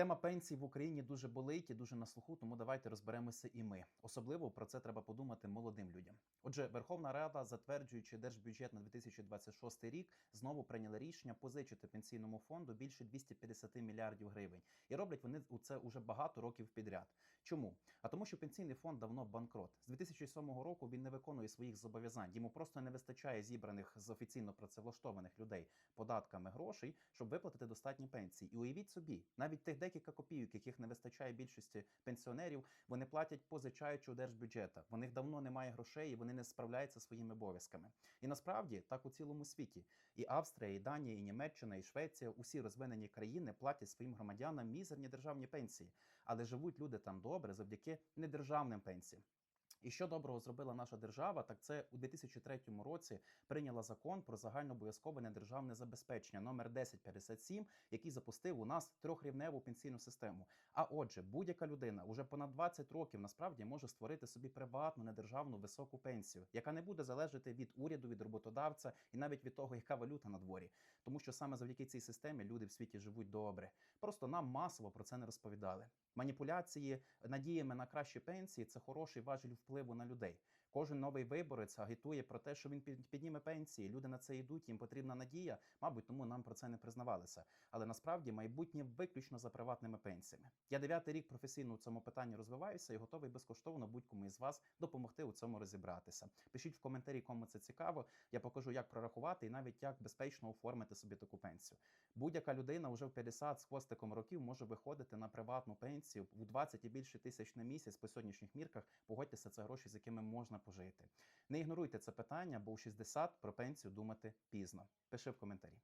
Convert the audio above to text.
Тема пенсій в Україні дуже болить і дуже на слуху, тому давайте розберемося і ми. Особливо про це треба подумати молодим людям. Отже, Верховна Рада, затверджуючи держбюджет на 2026 рік, знову прийняла рішення позичити пенсійному фонду більше 250 мільярдів гривень. І роблять вони у це уже багато років підряд. Чому? А тому, що пенсійний фонд давно банкрот. З 2007 року він не виконує своїх зобов'язань. Йому просто не вистачає зібраних з офіційно працевлаштованих людей податками грошей, щоб виплатити достатні пенсії. І уявіть собі, навіть тих декілька копійок, яких не вистачає більшості пенсіонерів, вони платять позичаючи у держбюджета. В них давно немає грошей, і вони не справляються своїми обов'язками. І насправді так у цілому світі. І Австрія, і Данія, і Німеччина, і Швеція усі розвинені країни платять своїм громадянам мізерні державні пенсії, але живуть люди там добре завдяки недержавним пенсіям. І що доброго зробила наша держава, так це у 2003 році прийняла закон про загальнообов'язкове недержавне забезпечення номер 1057, який запустив у нас трьохрівневу пенсійну систему. А отже, будь-яка людина уже понад 20 років насправді може створити собі приватну недержавну високу пенсію, яка не буде залежати від уряду, від роботодавця і навіть від того, яка валюта на дворі. Тому що саме завдяки цій системі люди в світі живуть добре. Просто нам масово про це не розповідали. Маніпуляції надіями на кращі пенсії це хороший важіль впливу на людей. Кожен новий виборець агітує про те, що він під- підніме пенсії. Люди на це йдуть, їм потрібна надія. Мабуть, тому нам про це не признавалися. Але насправді майбутнє виключно за приватними пенсіями. Я дев'ятий рік професійно у цьому питанні розвиваюся і готовий безкоштовно будь-кому із вас допомогти у цьому розібратися. Пишіть в коментарі, кому це цікаво. Я покажу, як прорахувати і навіть як безпечно оформити собі таку пенсію. Будь-яка людина вже в 50 з хвостиком років може виходити на приватну пенсію в 20 і більше тисяч на місяць по сьогоднішніх мірках. Погодьтеся, це гроші, з якими можна пожити. Не ігноруйте це питання, бо у 60 про пенсію думати пізно. Пиши в коментарі.